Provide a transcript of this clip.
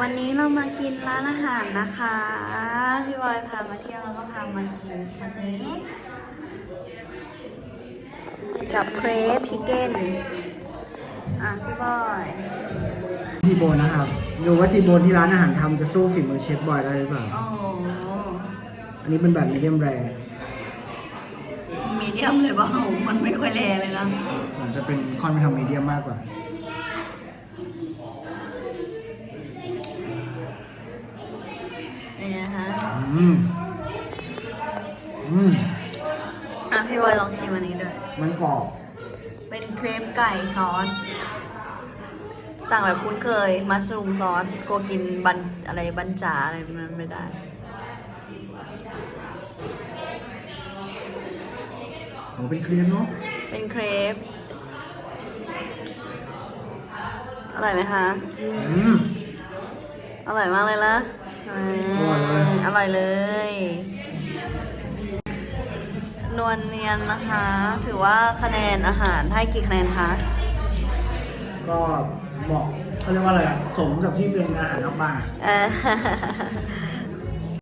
วันนี้เรามากินร้านอาหารนะคะ พี่บอยพามาเที่ยวแล้วก็พามากินสเต็กกับเครปชิคเก้นอะพี่บอยทีโบนนะครับดูว่าทีโบนที่ร้านอาหารทำจะสู้ฝีมือเชฟบอยได้หรือเปล่า โอ้อันนี้เป็นแบบมีเดียมแรมีเดียมเลยเปล่ามันไม่ค่อยแรเลยนะมันจะเป็นค่อนไปทำมีเดียมมากกว่า เป็นไงคะอืมอืมอะพี่บอยลองชิมอันนี้ด้วย มันกรอบเป็นเครปไก่ซอส สั่งแบบคุ้นเคย มัสรูมซอสกลัวกินบันอะไรบันจ๋าอะไรมันไม่ได้ โอ้เป็นเครียมเนาะเป็นเครปอร่อยไหมคะ อืม อร่อยมากเลยละอืมอร่อยเลยอร่อยเลย นวลเนียนนะคะ ถือว่าคะแนนอาหารให้กี่คะแนนคะ ก็เหมาะเขาเรียกว่าอะไรอะสมกับที่เป็นอาหารนอกบ้านเออ